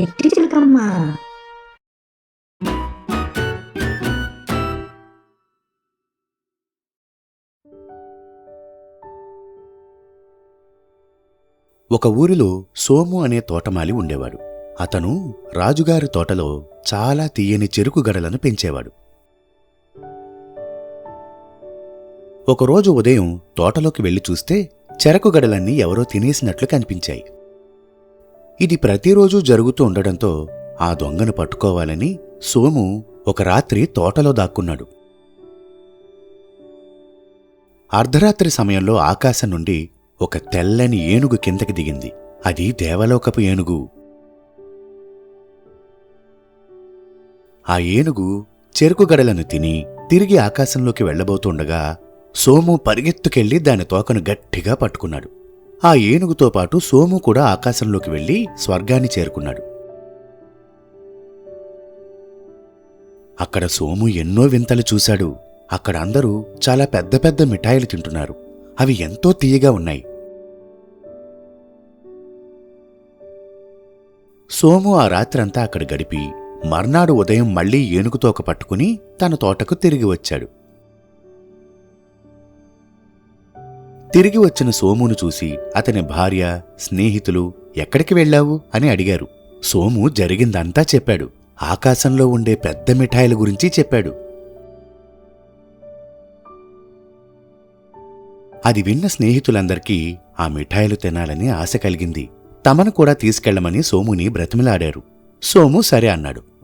ఎట్టి చిలకమ్మ. ఒక ఊరిలో సోము అనే తోటమాలి ఉండేవాడు. అతను రాజుగారి తోటలో చాలా తీయని చెరుకు గడలను పెంచేవాడు. ఒకరోజు ఉదయం తోటలోకి వెళ్ళి చూస్తే చెరకు గడలన్నీ ఎవరో తినేసినట్లు కనిపించాయి. ఇది ప్రతిరోజూ జరుగుతూ ఉండడంతో ఆ దొంగను పట్టుకోవాలని సోము ఒక రాత్రి తోటలో దాక్కున్నాడు. అర్ధరాత్రి సమయంలో ఆకాశం నుండి ఒక తెల్లని ఏనుగు కిందకి దిగింది. అది దేవలోకపు ఏనుగు. ఆ ఏనుగు చెరుకు గడలను తిని తిరిగి ఆకాశంలోకి వెళ్ళబోతుండగా సోము పరిగెత్తుకెళ్ళి దాని తోకను గట్టిగా పట్టుకున్నాడు. ఆ ఏనుగుతో పాటు సోము కూడా ఆకాశంలోకి వెళ్ళి స్వర్గాన్ని చేరుకున్నాడు. అక్కడ సోము ఎన్నో వింతలు చూశాడు. అక్కడ అందరూ చాలా పెద్ద పెద్ద మిఠాయిలు తింటున్నారు. అవి ఎంతో తీయగా ఉన్నాయి. సోము ఆ రాత్రంతా అక్కడ గడిపి మర్నాడు ఉదయం మళ్ళీ ఏనుగుతోక పట్టుకుని తన తోటకు తిరిగి వచ్చాడు. తిరిగి వచ్చిన సోమును చూసి అతని భార్య స్నేహితులు ఎక్కడికి వెళ్ళావు? అని అడిగారు. సోము జరిగిందంతా చెప్పాడు. ఆకాశంలో ఉండే పెద్ద మిఠాయిల గురించి చెప్పాడు. అది విన్న స్నేహితులందరికీ ఆ మిఠాయిలు తినాలని ఆశ కలిగింది. తమను కూడా తీసుకెళ్ళమని సోముని బ్రతిమిలాడారు. సోము సరే అన్నాడు.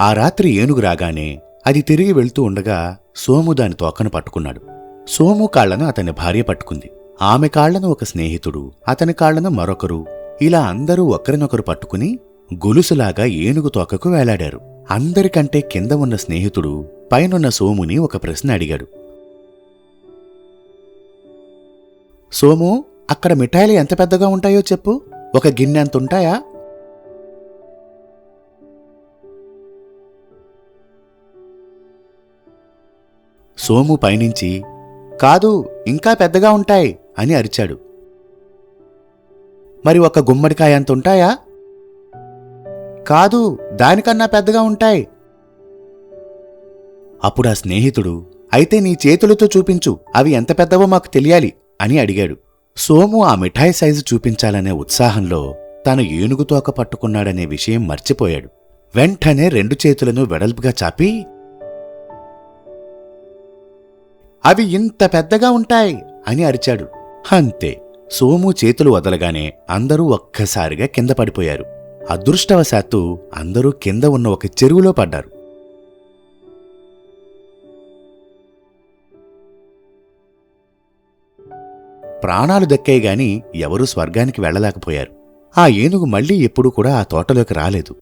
ఆ రాత్రి ఏనుగు రాగానే అది తిరిగి వెళ్తూ ఉండగా సోము దాని తోకను పట్టుకున్నాడు. సోము కాళ్ళను అతని భార్య పట్టుకుంది. ఆమె కాళ్ళను ఒక స్నేహితుడు అతని కాళ్ళను మరొకరు ఇలా అందరూ ఒకరినొకరు పట్టుకుని గొలుసులాగా ఏనుగు తోకకు వేలాడారు. అందరికంటే కింద ఉన్న స్నేహితుడు పైనున్న సోముని ఒక ప్రశ్న అడిగాడు. సోము అక్కడ మిఠాయిలు ఎంత పెద్దగా ఉంటాయో చెప్పు. ఒక గిన్నె సోము పైనుంచి కాదు ఇంకా పెద్దగా ఉంటాయి అని అరిచాడు. మరి ఒక గుమ్మడికాయ అంత ఉంటాయా? కాదు దానికన్నా పెద్దగా ఉంటాయి. అప్పుడు ఆ స్నేహితుడు అయితే నీ చేతులతో చూపించు అవి ఎంత పెద్దవో మాకు తెలియాలి అని అడిగాడు. సోము ఆ మిఠాయి సైజు చూపించాలనే ఉత్సాహంలో తను ఏనుగుతోక పట్టుకున్నాడనే విషయం మర్చిపోయాడు. వెంటనే రెండు చేతులను వెడల్పుగా చాపి అవి ఇంత పెద్దగా ఉంటాయి అని అరిచాడు. అంతే సోము చేతులు వదలగానే అందరూ ఒక్కసారిగా కింద పడిపోయారు. అదృష్టవశాత్తు అందరూ కింద ఉన్న ఒక చెరువులో పడ్డారు. ప్రాణాలు దక్కాయి గాని ఎవరూ స్వర్గానికి వెళ్ళలేకపోయారు. ఆ ఏనుగు మళ్ళీ ఎప్పుడూ కూడా ఆ తోటలోకి రాలేదు.